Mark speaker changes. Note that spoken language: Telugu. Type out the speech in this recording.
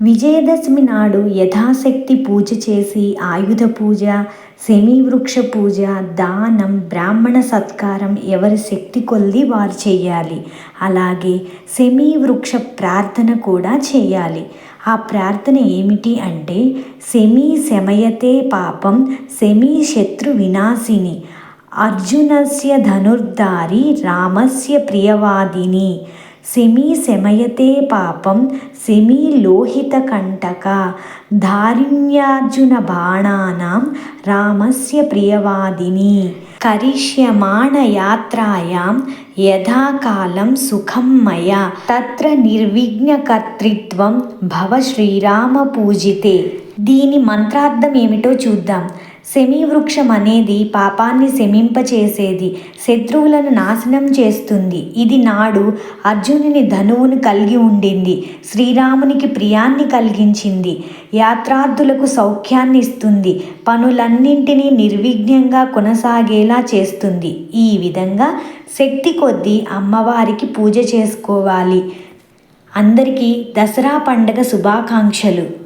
Speaker 1: విజయదశమి నాడు యథాశక్తి పూజ చేసి ఆయుధ పూజ వృక్ష పూజ దానం బ్రాహ్మణ సత్కారం ఎవరి శక్తి కొల్లి వారు చేయాలి. అలాగే సెమీవృక్ష ప్రార్థన కూడా చేయాలి. ఆ ప్రార్థన ఏమిటి అంటే శమీ శమయతే పాపం శమీ శత్రు వినాశిని అర్జునస్య ధనుర్ధారి రామస్య ప్రియవాదిని. శమీ శమయతే పాపం శమీ లోహిత కంటక ధారిణ్యార్జున బాణానాం రామస్య ప్రియవాదిని కరిష్యమాణ యాత్రాయాం యథాకాలం సుఖం మయ తత్ర నిర్విఘ్నకర్తృత్వం భవ శ్రీరామ పూజితే దీని మంత్రార్థం ఏమిటో చూద్దాం. వృక్షం అనేది పాపాన్ని శమింపచేసేది శత్రువులను నాశనం చేస్తుంది. ఇది నాడు అర్జునుని ధనువును కలిగి ఉండింది శ్రీరామునికి ప్రియాన్ని కలిగించింది యాత్రార్థులకు సౌఖ్యాన్ని ఇస్తుంది పనులన్నింటినీ నిర్విఘ్నంగా కొనసాగేలా చేస్తుంది. ఈ విధంగా శక్తి కొద్దీ అమ్మవారికి పూజ చేసుకోవాలి. అందరికీ దసరా పండగ శుభాకాంక్షలు.